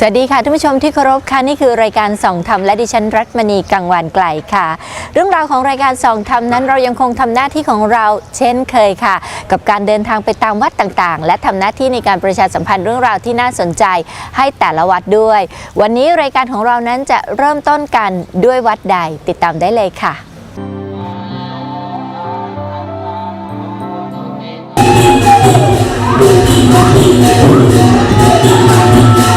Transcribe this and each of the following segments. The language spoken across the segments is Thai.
สวัสดีค่ะท่านผู้ชมที่เคารพค่ะนี่คือรายการส่องธรรมและดิฉันรัตมณีกังวานไกลค่ะ เรื่องราวของรายการส่องธรรมนั้นเรายังคงทำหน้าที่ของเราเช่นเคยค่ะ กับการเดินทางไปตามวัดต่างๆ และทำหน้าที่ในการประชาสัมพันธ์เรื่องราวที่น่าสนใจให้แต่ละวัดด้วย วันนี้รายการของเรานั้นจะเริ่มต้นกันด้วยวัดใดติดตามได้เลยค่ะ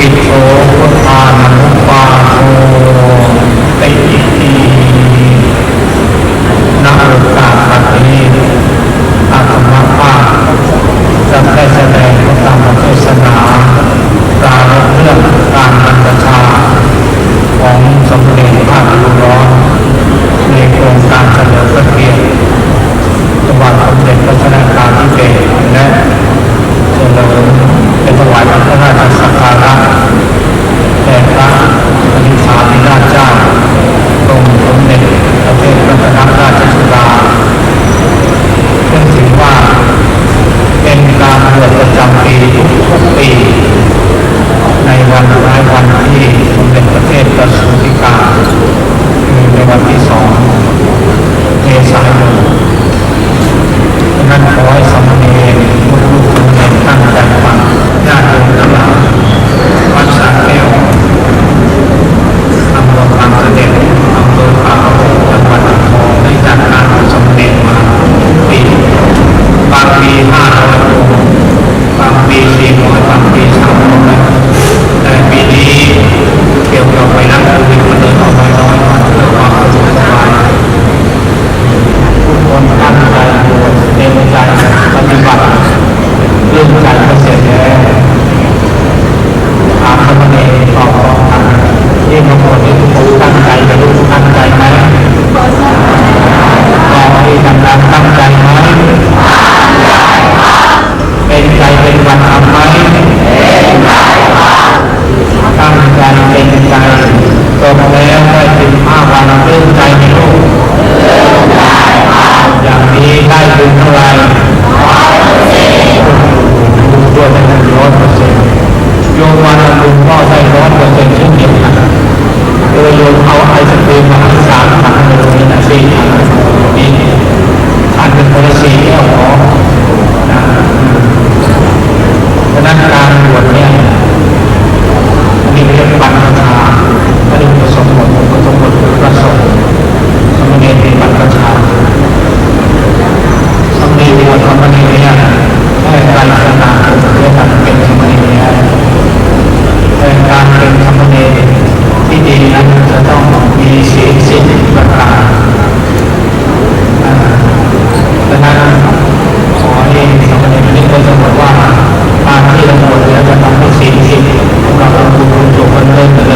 ปิโสพุทานุปาโนติอินาโลก ปีนั้นจะต้องมีสีสิบประการดังนั้นขอให้สมเด็จพระนิพนธ์จะบอกว่าการที่เราหมดแล้วจะทำให้สีสิบของเราเราดูถูกันเลิก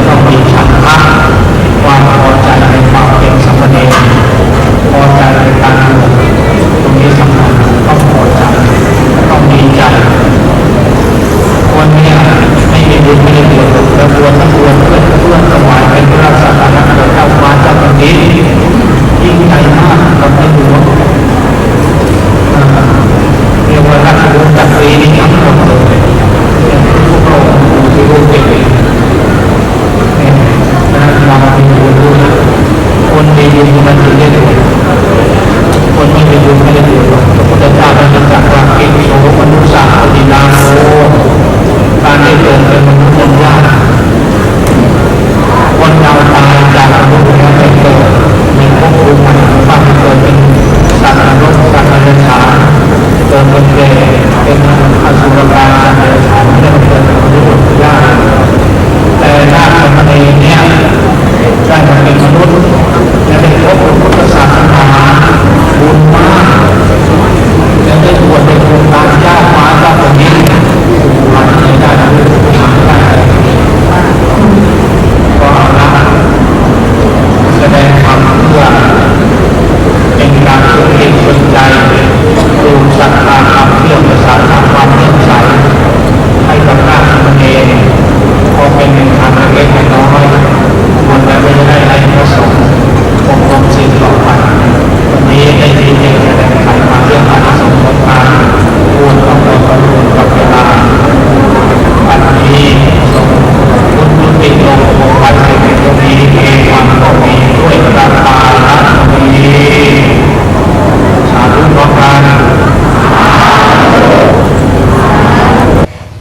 Deus, glória a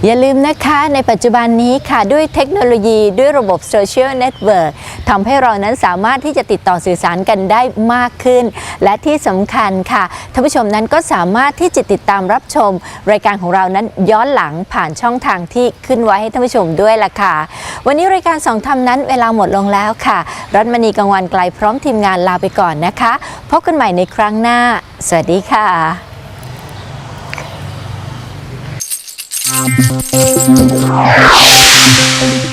อย่าลืมนะคะในปัจจุบันนี้ค่ะด้วยเทคโนโลยีด้วยระบบโซเชียลเน็ตเวิร์กทำให้เรานั้นสามารถที่จะติดต่อสื่อสารกันได้มากขึ้น และที่สำคัญค่ะท่านผู้ชมนั้นก็สามารถที่จะติดตามรับชม รายการของเรานั้นย้อนหลังผ่านช่องทางที่ขึ้นไว้ให้ท่านผู้ชมด้วยล่ะค่ะ วันนี้รายการสองทำนั้นเวลาหมดลงแล้วค่ะ รัตมณีกังวันไกลพร้อมทีมงานลาไปก่อนนะคะ พบกันใหม่ในครั้งหน้า สวัสดีค่ะ Thank you.